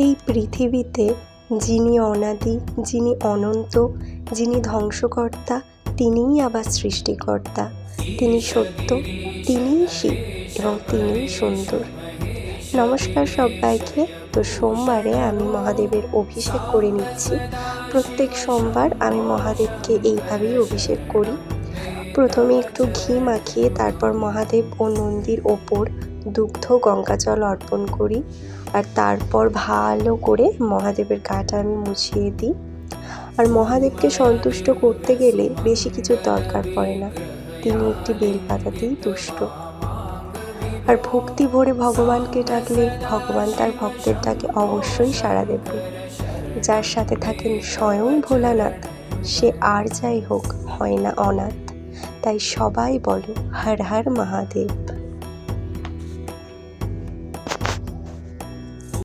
এই পৃথিবীতে যিনি অনাদি, যিনি অনন্ত, যিনি ধ্বংসকর্তা, তিনিই আবার সৃষ্টিকর্তা। তিনি সত্য, তিনিই শিব এবং তিনিই সুন্দর। নমস্কার সবাইকে। তো সোমবারে আমি মহাদেবের অভিষেক করে নিচ্ছি। প্রত্যেক সোমবার আমি মহাদেবকে এইভাবেই অভিষেক করি। প্রথমে একটু ঘি মাখিয়ে, তারপর মহাদেব ও নন্দীর ওপর দুগ্ধ গঙ্গাজল অর্পণ করি আর তারপর ভালো করে মহাদেবের গাটা আমি মুছিয়ে দিই। আর মহাদেবকে সন্তুষ্ট করতে গেলে বেশি কিছু দরকার পড়ে না। তিনি একটি বেলপাতাতেই তুষ্ট। আর ভক্তি ভরে ভগবানকে ডাকলে ভগবান তার ভক্তের ডাকে অবশ্যই সাড়া দেবে যার সাথে থাকেন স্বয়ং ভোলানাথ, সে আর যাই হোক, হয় না অনাথ। তাই সবাই বলো, হর হর মহাদেব।